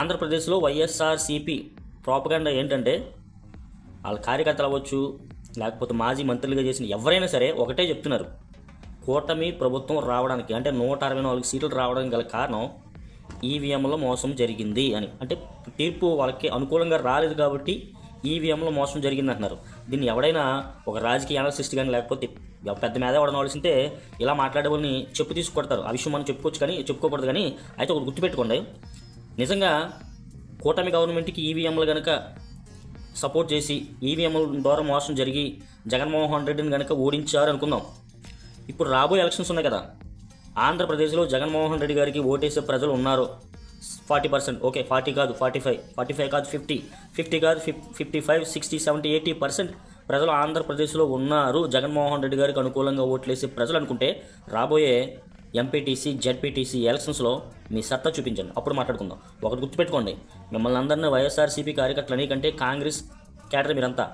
ఆంధ్రప్రదేశ్లో వైఎస్ఆర్సీపీ ప్రాపగండా ఏంటంటే వాళ్ళ కార్యకర్తలు అవ్వచ్చు లేకపోతే మాజీ మంత్రులుగా చేసిన ఎవరైనా సరే ఒకటే చెప్తున్నారు. కూటమి ప్రభుత్వం రావడానికి అంటే నూట అరవై నాలుగు సీట్లు రావడానికి గల కారణం ఈవీఎంలో మోసం జరిగింది అని. అంటే తీర్పు వాళ్ళకి అనుకూలంగా రాలేదు కాబట్టి ఈవీఎంలో మోసం జరిగింది అంటున్నారు. దీన్ని ఎవడైనా ఒక రాజకీయ అనలిస్ట్ కానీ లేకపోతే పెద్ద మీద ఎవడని ఆలోచిస్తే ఇలా మాట్లాడే వాళ్ళని చెప్పు తీసుకొడతారు ఆ విషయం మనం చెప్పుకోవచ్చు కానీ చెప్పుకోకూడదు కానీ అయితే ఒకటి గుర్తుపెట్టుకోండి. నిజంగా కూటమి గవర్నమెంట్కి ఈవీఎంలు కనుక సపోర్ట్ చేసి ఈవీఎంల ద్వారా మోసం జరిగి జగన్మోహన్ రెడ్డిని కనుక ఓడించారు అనుకుందాం ఇప్పుడు రాబోయే ఎలక్షన్స్ ఉన్నాయి కదా. ఆంధ్రప్రదేశ్లో జగన్మోహన్ రెడ్డి గారికి ఓటేసే ప్రజలు ఉన్నారు. ఫార్టీ పర్సెంట్ ఓకే ఫార్టీ కాదు ఫార్టీ ఫైవ్ ఫార్టీ ఫైవ్ కాదు ఫిఫ్టీ ఫిఫ్టీ కాదు fif fifty five sixty seventy eighty percent ప్రజలు ఆంధ్రప్రదేశ్లో ఉన్నారు. జగన్మోహన్ రెడ్డి గారికి అనుకూలంగా ఓట్లేసే ప్రజలు అనుకుంటే రాబోయే ఎంపీటీసీ జెడ్పీటీసీ ఎలక్షన్స్లో మీ సత్తా చూపించండి. అప్పుడు మాట్లాడుకుందాం. ఒకటి గుర్తుపెట్టుకోండి. మిమ్మల్ని అందరినీ వైఎస్ఆర్సీపీ కార్యకర్తలు కంటే కాంగ్రెస్ క్యాడర్ మీరంతా.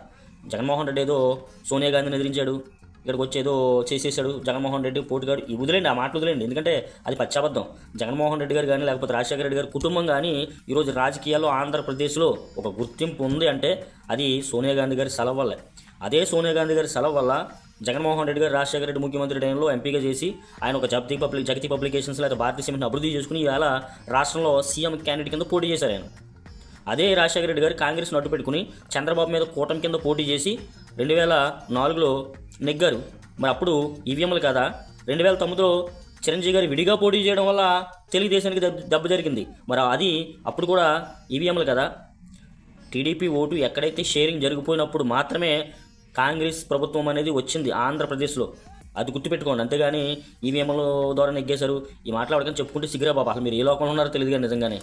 జగన్మోహన్ రెడ్డి ఏదో సోనియా గాంధీని ఎదిరించాడు. ఇక్కడికి వచ్చేదో చేసేసాడు. జగన్మోహన్ రెడ్డి పోటుగాడు ఇవి వదిలేండి ఆ మాటలు వదిలేండి ఎందుకంటే అది పచ్చాబద్ధం జగన్మోహన్ రెడ్డి గారు కానీ లేకపోతే రాజశేఖర రెడ్డి గారి కుటుంబం కానీ ఈరోజు రాజకీయాల్లో ఆంధ్రప్రదేశ్లో ఒక గుర్తింపు ఉంది అంటే అది సోనియా గాంధీ గారి సెలవు వల్లే. అదే సోనియా గాంధీ గారి సెలవు వల్ల జగన్మోహన్ రెడ్డి గారు రాజశేఖర రెడ్డి ముఖ్యమంత్రి టైంలో ఎంపీగా చేసి ఆయన ఒక జగతి పబ్లిక్ జగతి పబ్లికేషన్స్ లేదా భారతీయ సిమెంట్ని అభివృద్ధి చేసుకుని ఈవేళ రాష్ట్రంలో సీఎం క్యాండిడేట్ కింద పోటీ చేశారు ఆయన. అదే రాజశేఖర రెడ్డి గారు కాంగ్రెస్ నడ్డు పెట్టుకుని చంద్రబాబు మీద కూటమి కింద పోటీ చేసి రెండు వేల నాలుగులో నెగ్గారు. మరి అప్పుడు ఈవీఎంలు కదా? రెండు వేల తొమ్మిదిలో చిరంజీవి గారు విడిగా పోటీ చేయడం వల్ల తెలుగుదేశానికి దెబ్బ దెబ్బ జరిగింది. మరి అది అప్పుడు కూడా ఈవీఎంలు కదా? టీడీపీ ఓటు ఎక్కడైతే షేరింగ్ జరిగిపోయినప్పుడు మాత్రమే కాంగ్రెస్ ప్రభుత్వం అనేది వచ్చింది ఆంధ్రప్రదేశ్లో. అది గుర్తుపెట్టుకోండి. అంతేగాని ఈవీఎంల ద్వారా నెగ్గేశారు ఈ మాట్లాడకని చెప్పుకుంటే సిగ్గురా బాబా. అసలు మీరు ఏ లోకంలో ఉన్నారో తెలియదు కానీ నిజంగానే.